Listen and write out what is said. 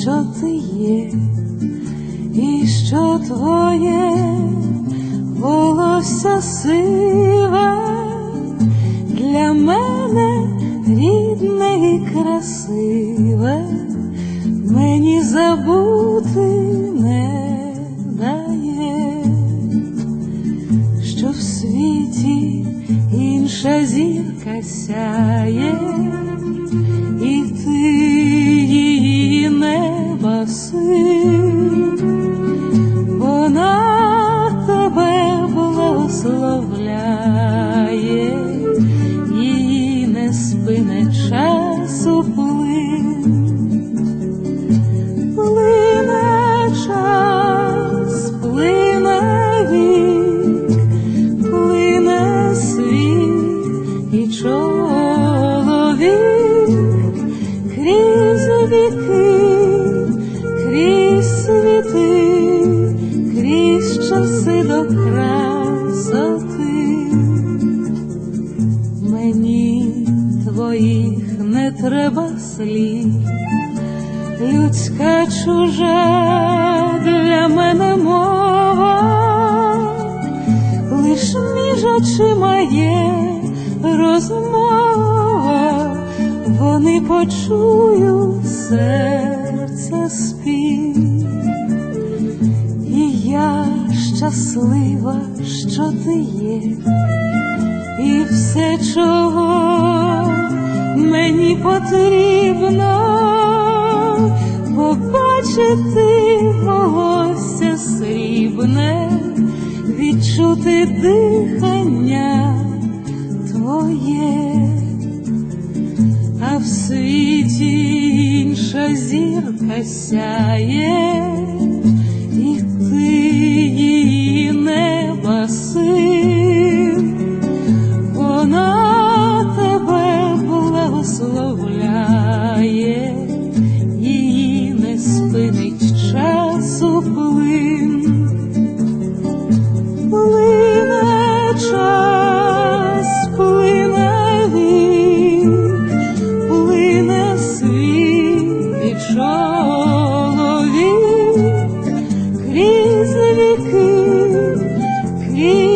що ти є, і що твоє волосся сиве для мене рідне і красиве, мені забути не дає, що в світі інша зірка сяє, і ти. Вік, світ і чоловік крізь віки, крізь світи, крізь часи до красоти. Мені твоїх не треба слів людська чужа розмова, вони почують серце спів, і я щаслива, що ти є, і все, чого мені потрібно побачити волосся срібне, відчути дихання в світі інша зірка сяє, і ти її неба син, вона тебе благословляє її не спинить часу плин. Плине час, 그, 그